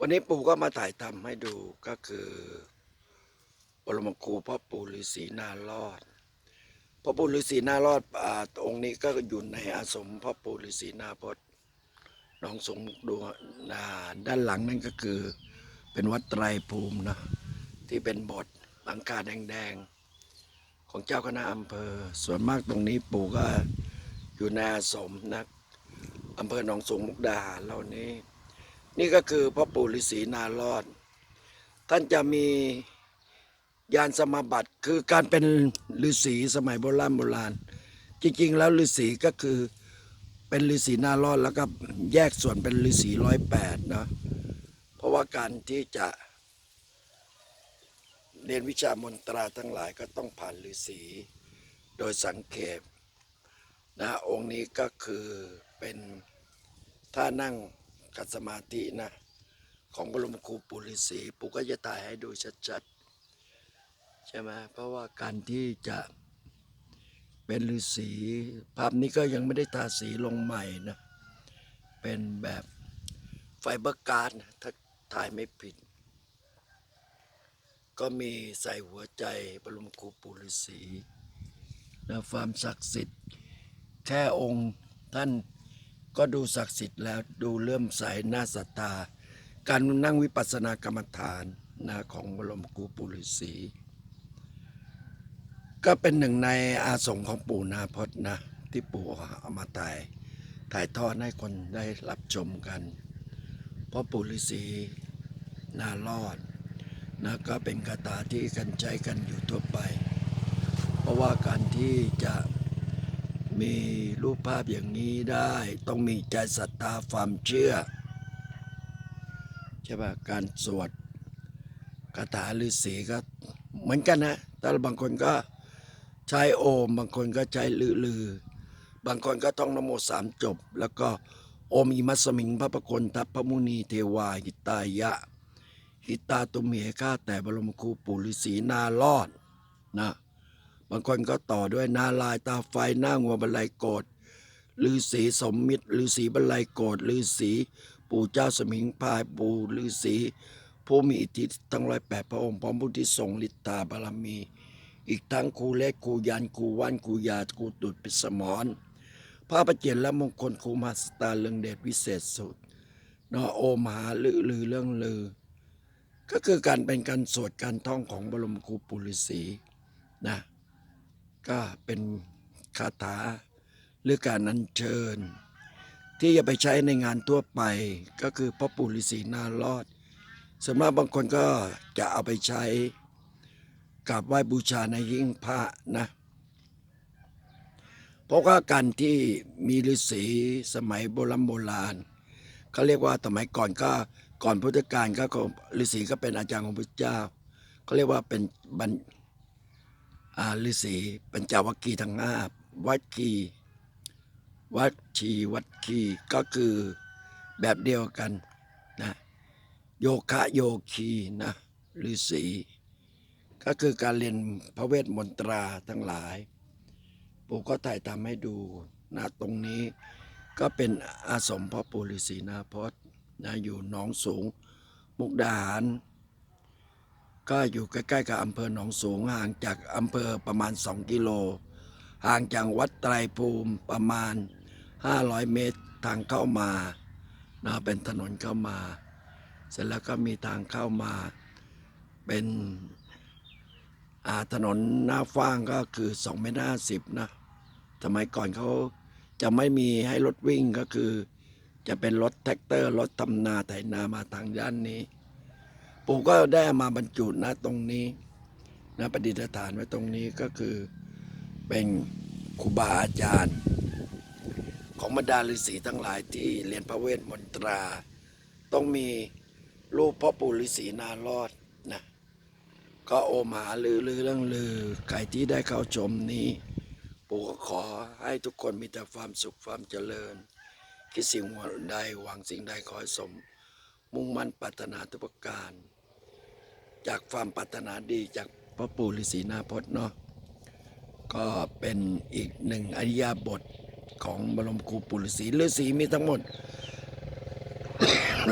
วันนี้ปู่ก็มาถ่ายทำให้ดูก็คือปรมครูพ่อปู่ฤาษีนารอดพ่อปู่ฤาษีนารอดอ่าองค์นี้ก็อยู่ในอาสมพ่อปู่ฤาษีนาพจน์หน้องสงดูนาด้านหลังนั่นก็คือเป็นวัดไตรภูมินะที่เป็นบทหลังคาแดงๆ ของเจ้าคณะอำเภอ ส่วนมากตรงนี้ปู่ก็อยู่ในอาสมนะอำเภอหนองสงมุกดาหารเหล่านี้ นี่ก็คือพ่อปู่ฤาษีนารอด ท่านจะมียานสมาบัติคือการเป็นฤาษีสมัยโบราณโบราณ จริงๆ แล้วฤาษีก็คือเป็นฤาษีนารอดแล้วก็แยกส่วนเป็นฤาษีร้อยแปดนะเพราะว่าการที่จะเรียนวิชามนตราทั้งหลายก็ต้องผ่านฤาษีโดยสังเขปนะองค์นี้ก็คือเป็นท่านั่ง กัดสมาธินะ ของบรมครูปุริสีปู่ก็จะถ่ายให้ดูชัดๆ ใช่ไหมเพราะว่าการที่จะเป็นฤาษีภาพนี้ก็ยังไม่ได้ทาสีลงใหม่นะ เป็นแบบไฟเบอร์การ์ดนะถ้าถ่ายไม่ผิด ก็มีใส่หัวใจบรมครูปุริสีนะความศักดิ์สิทธิ์แค่องค์ท่าน ก็ดูศักดิ์สิทธิ์แล้วดูเลื่อมใสน่าศรัทธาการนั่งวิปัสสนากรรมฐานนะของบรมครูปุริสีก็เป็นหนึ่งในอาสมของปู่นาพจน์นะที่ปู่เอามาถ่ายถ่ายทอดให้คนได้รับชมกัน เพราะปู่ฤาษีนารอดนะก็เป็นคาถาที่กันใช้กันอยู่ทั่วไป เพราะว่าการที่จะ มีรูปภาพอย่างนี้ได้ ต้องมีใจศรัทธาความเชื่อใช่ป่ะการสวดคาถาฤาษีก็เหมือนกันนะแต่บางคนก็ใช้โอม บางคนก็ใช้ลือลือบางคนก็ต้องนโมสามจบ แล้วก็โอมอิมัสมิงพระปกลทัพพระมุนีเทวาหิตายะ หิตาตุมเหข้าแต่บรมครูปู่ฤาษีนารอดนะ บางคนก็ต่อด้วยนาลายตาไฟหน้างัวบรรลัยโกรธฤาษีสมมิตรฤาษีบรรลัยโกรธฤาษีปู่เจ้าสมิงพายปู่ฤาษีผู้มีอิทธิ์ทั้งร้อยแปดพระองค์พร้อมผู้ที่ทรงฤทธาบารมี อีกทั้งครูเล็กครูยันครูวันครูยาครูตุดปิสมรพระประเจนและมงคลครูมหัสตาเรืองเดชวิเศษสุดนอโอมหาลือลือเรื่องลือ ก็คือการเป็นการสวดการท่องของบรมครูปุริสีนะ ก็เป็นคาถาหรือการอัญเชิญ ที่จะไปใช้ในงานทั่วไปก็คือพ่อปู่ฤาษีนารอดส่วนมากบางคนก็จะเอาไปใช้กราบไหว้บูชาในยิ่งพระนะเพราะว่าการที่มีฤาษีสมัยโบราณโบราณเขาเรียกว่าสมัยก่อนก็ก่อนพุทธกาลก็ฤาษีก็เป็นอาจารย์ของพระเจ้าเขาเรียกว่าเป็นบรร ฤาษีปัญจวัคคีย์ทั้งห้าวัดคีวัดชีวัดคีก็คือแบบเดียวกันนะโยคะโยคีนะฤาษีก็คือการเรียนพระเวทมนตราทั้งหลาย ปู่ก็ถ่ายทำให้ดูนะตรงนี้ก็เป็นอาสมพ่อปู่ฤาษีนาพจน์นะอยู่หนองสูง มุกดาหาร ก็อยู่ใกล้ๆกับอำเภอหนองสูงห่างจากอำเภอประมาณ 2 กิโล ห่างจากวัดไตรภูมิประมาณ 500 เมตรทางเข้ามานะเป็นถนนเข้ามา เสร็จแล้วก็มีทางเข้ามา เป็นอาถนนหน้าฟ้างก็คือ2เมตร50นะสมัยก่อนเขาจะไม่มีให้รถวิ่งก็คือ จะเป็นรถแท็กเตอร์รถทำนาไถนามาทางด้านนี้ ปู่ก็ได้มาบรรจุนะตรงนี้นะประดิษฐานไว้ตรงนี้ก็คือเป็นครูบาอาจารย์ ของบรรดาฤาษีทั้งหลายที่เรียนพระเวทมนตรา ต้องมีรูปพ่อปู่ฤาษีนารอดนะก็โอมหาลือลือเรื่องลือใครที่ได้เข้าชมนี้ ปู่ก็ขอให้ทุกคนมีแต่ความสุขความเจริญ คิดสิ่งใดหวังสิ่งใดขอให้สม มุ่งมั่นปรารถนาทุกประการ จากความปรารถนาดีจากพระปู่ฤาษีนาพจน์เนาะก็เป็นอีกหนึ่งอริยบทของบรมครูปู่ฤาษีฤาษีมีทั้งหมด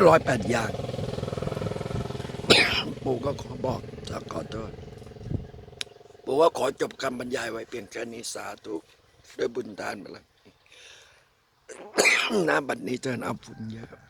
ร้อยแปดอย่าง ปู่ก็ขอบอกจะขอโทษปู่ว่าขอจบคำบรรยายไว้เพียงแค่นี้สาธุด้วยบุญทานไปแล้วน้ำบัดนี้เจริญเอาบุญเยอะ